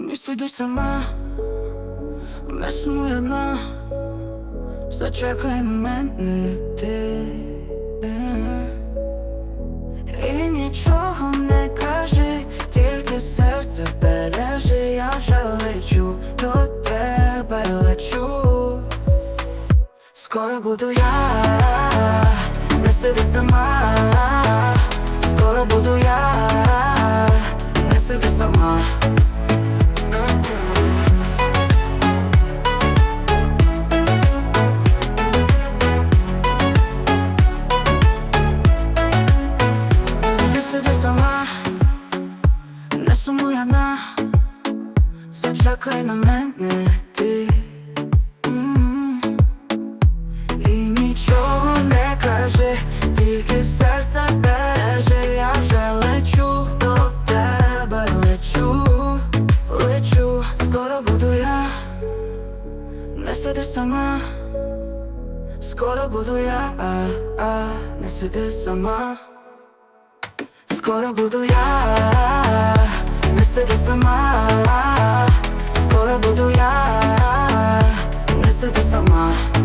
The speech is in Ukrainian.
Не сиди сама, не сумуй одна, зачекай мене ти. І нічого не кажи, тільки серце бережи, я вже лечу, до тебе лечу. Скоро буду я, не сиди сама, зачекай на мене ти. М. І нічого не кажи, тільки серце бережи, я вже лечу до тебе, лечу, лечу, скоро буду я, не сиди сама, скоро буду я, а, а, не сиди сама, скоро буду я. now.